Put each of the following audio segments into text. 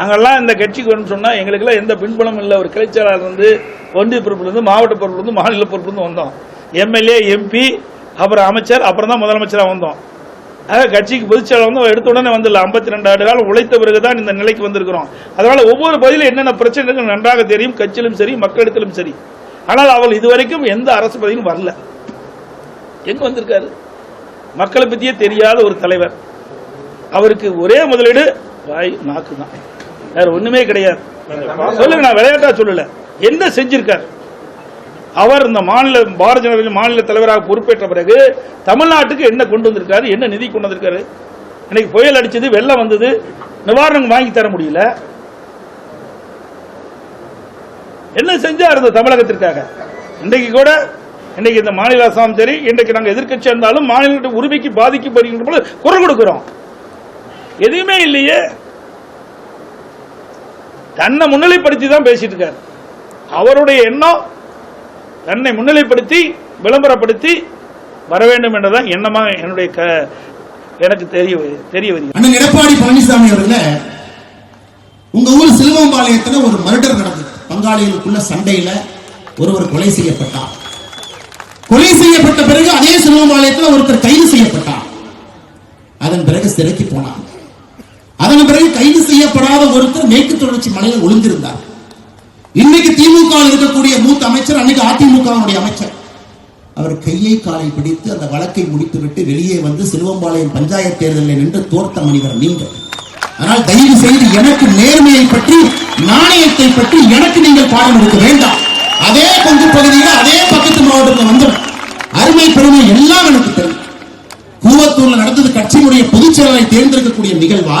நாங்கள்லாம் இந்த கட்சிக்கு வரணும்னு சொன்னால் எங்களுக்கெல்லாம் எந்த பின்புலம் இல்லை. ஒரு கிளைச்சலாளர் வந்து ஒன்றிய பொறுப்புலேருந்து மாவட்ட பொறுப்புலேருந்து மாநில பொறுப்புலேருந்து வந்தோம். எம்எல்ஏ எம்பி அப்புறம் அமைச்சர் அப்புறம் தான் முதலமைச்சராக வந்தோம். ஆக கட்சிக்கு பொதுச்செயலாளர் வந்து எடுத்த உடனே வந்துடல. ஐம்பத்தி ரெண்டு ஆண்டு காலம் உழைத்த பிறகுதான் இந்த நிலைக்கு வந்திருக்கிறோம். அதனால் ஒவ்வொரு பகுதியிலும் என்னென்ன பிரச்சனைகள் நன்றாக தெரியும். கட்சியிலும் சரி மக்களிடத்திலும் சரி. ஆனால் அவள் இதுவரைக்கும் எந்த அரசு பதவியும் வரல. எங்க வந்திருக்காரு? மக்களை பத்தியே தெரியாத ஒரு தலைவர். அவருக்கு ஒரே முதலீடு வாய் நாக்கு தான். வேற ஒண்ணுமே கிடையாது. சொல்லுங்க நான் விளையாட்டா சொல்லல. என்ன செஞ்சிருக்காரு? அவர் இந்த மாநில பாரதிய ஜனதா கட்சி மாநில தலைவராக பொறுப்பேற்ற பிறகு தமிழ்நாட்டுக்கு என்ன கொண்டு வந்திருக்காரு? என்ன நிதி கொண்டு வந்திருக்காரு? இன்னைக்கு புயல் அடிச்சது வெள்ளம் வந்தது நிவாரணம் வாங்கி தர முடியல. என்ன செஞ்சார் இந்த தமிழகத்திற்காக? இன்றைக்கு கூட இன்னைக்கு இந்த மாநில அரசாங்கம் சரி இன்றைக்கு நாங்கள் எதிர்க்கட்சி இருந்தாலும் மாநில உரிமைக்கு பாதிக்கப்படுகின்ற போல குரல் கொடுக்கிறோம். எதுவுமே இல்லையே. தன்னை முன்னிலைப்படுத்தி தான் பேசிட்டு இருக்காரு. அவருடைய எண்ணம் தன்னை முன்னிலைப்படுத்தி விளம்பரப்படுத்தி வர வேண்டும் என்றதான் எண்ணமா என்னுடைய க- எனக்கு தெரிய தெரிய வருகிறது. எடப்பாடி பழனிசாமி அவர்கள உங்க ஊர் சிலுவம்பாளையத்தில் ஒரு மர்டர் நடந்தது. பங்காளிகளுக்குள்ள சண்டையில ஒருவர் கொலை செய்யப்பட்டார். கொலை செய்யப்பட்ட பிறகு அதே சிலுவம்பாளையத்தில் ஒருத்தர் கைது செய்யப்பட்டார். அதன் பிறகு சிறைக்கு போனார். அதன் பிறகு கைது செய்யப்படாத ஒருத்தர் மேற்கு தொடர்ச்சி மலையில் ஒளிந்திருந்தார். இன்னைக்கு திமுக இருக்கக்கூடிய மூத்த அமைச்சர் அன்னைக்கு அதிமுகவுடைய அமைச்சர். அவர் கையை காலை பிடித்து அந்த வழக்கை முடித்துவிட்டு வெளியே வந்து சிலுவம்பாளையம் பஞ்சாயத்து தேர்தலில் நின்று தோர்த்த மனிதர் நீங்கள். ஆனால் தயவு செய்து எனக்கு நேர்மையை பற்றி நாணயத்தை பற்றி எனக்கு நீங்கள் பாடம் எடுக்க வேண்டாம். அதே கொங்கு பகுதியில் அதே பக்கத்து மாவட்டத்தில் வந்து அருமை பெருமை எல்லாம் எனக்கு தெரியும். கூவத்தூர்ல நடந்தது கட்சியினுடைய பொதுச் செயலரை தேர்ந்தெடுக்கக்கூடிய நிகழ்வா?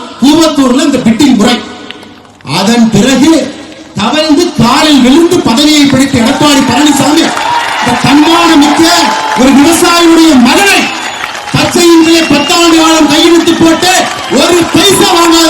கூவத்தூர்ல இந்த பிட்டிங் முறை அதன் பிறகு தவழ்ந்து காலில் விழுந்து பதவியை பிடித்த எடப்பாடி பழனிசாமி தன்மான மிக்க ஒரு விவசாயியுடைய மகனை பச்சையின்றிய பத்தாண்டு காலம் கையெழுத்து போட்டு ஒரு பைசா வாங்காத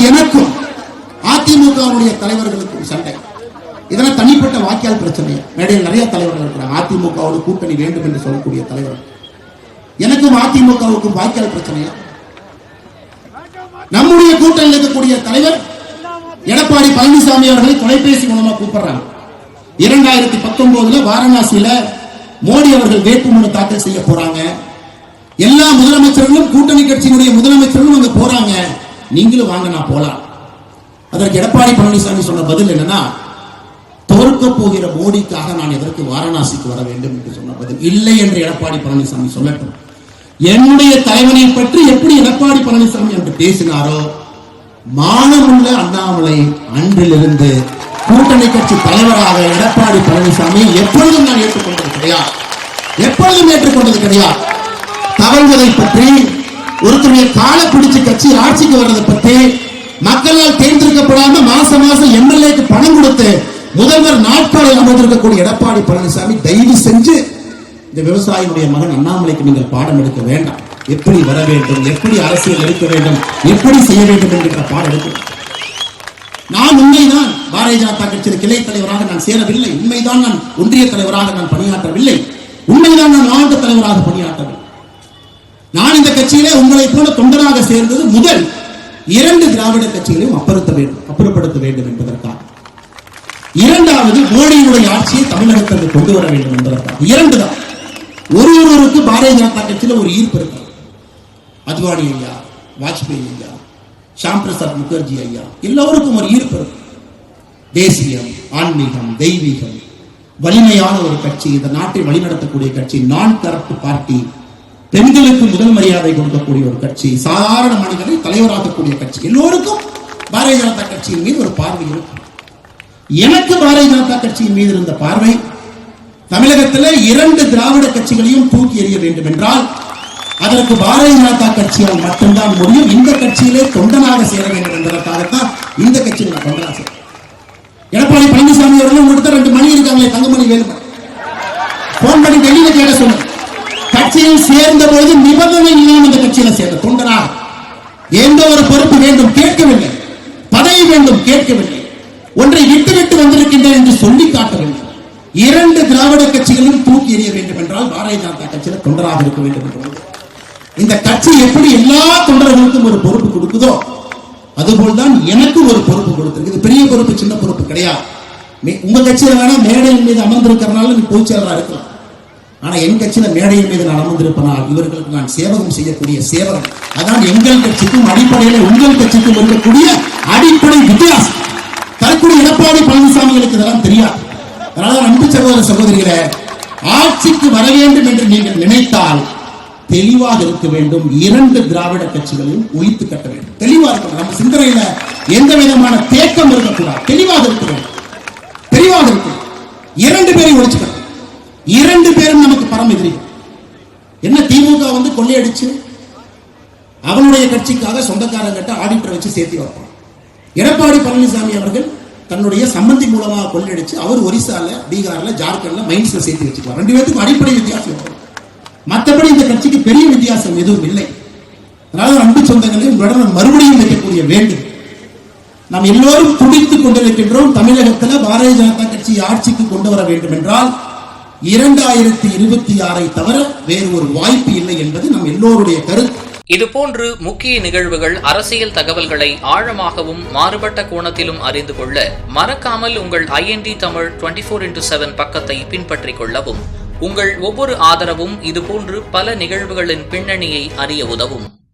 எனக்கும் அதிமுகவுடைய தலைவர்களுக்கும் சண்டை. இதெல்லாம் தனிப்பட்ட வாக்கியால் பிரச்சனை. மேடையில் நிறைய தலைவர்கள் இருக்கிறாங்க. அதிமுகவோட கூட்டணி வேண்டும் என்று சொல்லக்கூடிய தலைவர். எனக்கும் அதிமுகவுக்கும் வாக்கியால் பிரச்சனையா நம்முடைய கூட்டணியில் இருக்கக்கூடிய தலைவர் எடப்பாடி பழனிசாமி அவர்களை தொலைபேசி மூலமா கூப்பிடுறாங்க. இரண்டாயிரத்தி பத்தொன்பதுல வாரணாசியில மோடி அவர்கள் வேட்புமனு தாக்கல் செய்ய போறாங்க. எல்லா முதலமைச்சர்களும் கூட்டணி கட்சியினுடைய முதலமைச்சர்களும் அங்க நீங்களும் வாங்க நான் போலாம். அதற்கு எடப்பாடி பழனிசாமி சொன்ன பதில் என்னன்னா தோற்க போகிற மோடிக்காக நான் எதற்கு வாரணாசிக்கு வர வேண்டும் என்று சொன்ன பதில் இல்லை என்று எடப்பாடி பழனிசாமி சொல்லட்டும். என்னுடைய தலைவனை பற்றி எப்படி எடப்பாடி பழனிசாமி என்று பேசினாரோ மானமுள்ள அண்ணாமலை அன்றிலிருந்து கூட்டணி கட்சி தலைவராக எடப்பாடி பழனிசாமி எப்பொழுதும் நான் ஏற்றுக்கொண்டது கிடையாது. எப்பொழுதும் ஏற்றுக்கொண்டது கிடையாது. தவறுவதை பற்றி ஒருத்தருடைய காலை பிடிச்சு கட்சி ஆட்சிக்கு வர்றதை பத்தி மக்களால் தேர்ந்தெடுக்கப்படாம மாசம் மாசம் எம்எல்ஏக்கு பணம் கொடுத்து முதல்வர் நாட்காலில் அமர்ந்திருக்கக்கூடிய எடப்பாடி பழனிசாமி தயவு செஞ்சு இந்த விவசாயியுடைய மகன் அண்ணாமலைக்கு நீங்கள் பாடம் எடுக்க வேண்டாம். எப்படி வர வேண்டும் எப்படி அரசியல் எடுக்க வேண்டும் எப்படி செய்ய வேண்டும் என்கிற பாடம் எடுக்க நான் உண்மைதான் பாரதிய ஜனதா கட்சியின் கிளை தலைவராக நான் சேரவில்லை. உண்மைதான் நான் ஒன்றிய தலைவராக நான் பணியாற்றவில்லை. உண்மைதான் நான் மாவட்ட தலைவராக பணியாற்றவில்லை. நான் கட்சியிலே உங்களை போல தொண்டனாக சேர்ந்தது முதல் இரண்டு திராவிட கட்சிகளையும் அப்புறத்த வேண்டும் அப்புறப்படுத்த வேண்டும் என்பதற்காக. இரண்டாவது மோடியினுடைய ஆட்சியை தமிழகத்திற்கு கொண்டு வர வேண்டும் என்பதற்காக. இரண்டு தான் ஒரு ஒருவருக்கு பாரதிய ஜனதா கட்சியில ஒரு ஈர்ப்பு இருக்கு. அத்வானி ஐயா வாஜ்பேயி ஐயா ஷாம் பிரசாத் முகர்ஜி ஐயா எல்லோருக்கும் ஒரு ஈர்ப்பு இருக்கு. தேசியம் ஆன்மீகம் தெய்வீகம் வலிமையான ஒரு கட்சி இந்த நாட்டை வழிநடத்தக்கூடிய கட்சி நான் தரப்பு பார்ட்டி பெண்களுக்கு முதல் மரியாதை கொடுக்கக்கூடிய ஒரு கட்சி சாதாரண மனிதனை தலைவராக்கக்கூடிய கட்சி. எல்லோருக்கும் பாரதிய ஜனதா கட்சியின் மீது ஒரு பார்வை இருக்கும். எனக்கு பாரதிய ஜனதா கட்சியின் மீது இருந்த பார்வை தமிழகத்தில் இரண்டு திராவிட கட்சிகளையும் தூக்கி எறிய வேண்டும் என்றால் அதற்கு பாரதிய ஜனதா கட்சியால் மட்டும்தான் முடியும். இந்த கட்சியிலே தொண்டனாக சேர வேண்டும் என்பதற்காகத்தான் இந்த கட்சியில் நான் தொண்டனாக சேர்ந்தேன். எடப்பாடி பழனிசாமி அவர்கள் உங்கள்கிட்ட ரெண்டு மணி இருக்காங்களே தங்கமணி வேலுமணி. போன் பண்ணி வெளியில கேட்க சொன்னேன் கட்சியில் சேர்ந்த போது நிபந்தனை இல்லாமல் அந்த கட்சியில சேர்ந்த தொண்டரா எந்த ஒரு பொறுப்பு வேண்டும் கேட்கவில்லை. பதவி வேண்டும் கேட்கவில்லை. ஒன்றை விட்டுவிட்டு வந்திருக்கின்றேன் என்று சொல்லி காட்ட வேண்டும் இரண்டு திராவிட கட்சிகளும் தூக்கி எறிய வேண்டும் என்றால் பாரதிய ஜனதா கட்சியில தொண்டராக இருக்க வேண்டும் என்று இந்த கட்சி எப்படி எல்லா தொண்டர்களுக்கும் ஒரு பொறுப்பு கொடுக்குதோ அதுபோல்தான் எனக்கு ஒரு பொறுப்பு கொடுத்திருக்கு இது பெரிய பொறுப்பு சின்ன பொறுப்பு கிடையாது. உங்க கட்சியில வேணா மேடையின் மீது அமர்ந்திருக்கிறனால நீ பொதுச்செயலரா இருக்கலாம். ஆனா என் கட்சியில மேடையின் மீது நான் அமர்ந்திருப்பனால் இவர்களுக்கு நான் சேவகம் செய்யக்கூடிய சேவகம் அதான் எங்கள் கட்சிக்கும் அடிப்படையில உங்கள் கட்சிக்கும் இருக்கக்கூடிய அடிப்படை வித்தியாசம். தற்கொலை எடப்பாடி பழனிசாமிகளுக்கு இதெல்லாம் தெரியாது. அதனால அன்பு சகோதர சகோதரிகளை ஆட்சிக்கு வர வேண்டும் என்று நீங்கள் நினைத்தால் தெளிவாக இருக்க வேண்டும். இரண்டு திராவிட கட்சிகளையும் ஒழித்து கட்ட வேண்டும். தெளிவா இருக்கணும். நம்ம சிந்தனையில எந்த விதமான தேக்கம் இருக்கக்கூடாது. தெளிவாக இருக்க வேண்டும். தெளிவாக இருக்கணும். இரண்டு பேரையும் ஒழிச்சுக்கணும். இரண்டு பேரும் நமக்கு பரம் எதிரிகள் என்ன திமுக வந்து கொள்ளையடிச்சு? அவனுடைய கட்சிக்காக சொந்தக்காரங்கிட்ட ஆடிட்டர் வச்சு சேர்த்து வைப்பான். எடப்பாடி பழனிசாமி அவர்கள் தன்னுடைய சம்பந்தி மூலமாக கொள்ளையடிச்சு அவர் ஒரிசால பீகார்ல ஜார்க்கண்ட்ல மைன்ஸ்ல சேர்த்து வச்சுக்கலாம் ரெண்டு பேருக்கும் அடிப்படை வித்தியாசம் இருக்கும் மற்றபடி இந்த கட்சிக்கு பெரிய வித்தியாசம் எதுவும் இல்லை. அதனால அன்பு சொந்தங்களை உங்களுடன் மறுபடியும் வைக்கக்கூடிய வேண்டும். நாம் எல்லோரும் துடித்துக் கொண்டிருக்கின்றோம் தமிழகத்தில் பாரதிய ஜனதா கட்சி ஆட்சிக்கு கொண்டு வர வேண்டும் என்றால் இரண்டாயிரத்தி இருபத்தி ஆறை தவிர வேறு ஒரு வாய்ப்பு இல்லை என்பது நம் எல்லோருடைய கருத்து. இதுபோன்று முக்கிய நிகழ்வுகள் அரசியல் தகவல்களை ஆழமாகவும் மாறுபட்ட கோணத்திலும் அறிந்து கொள்ள மறக்காமல் உங்கள் IND Tamil twenty four into seven பக்கத்தை பின்பற்றிக் கொள்ளவும். உங்கள் ஒவ்வொரு ஆதரவும் இதுபோன்று பல நிகழ்வுகளின் பின்னணியை அறிய உதவும்.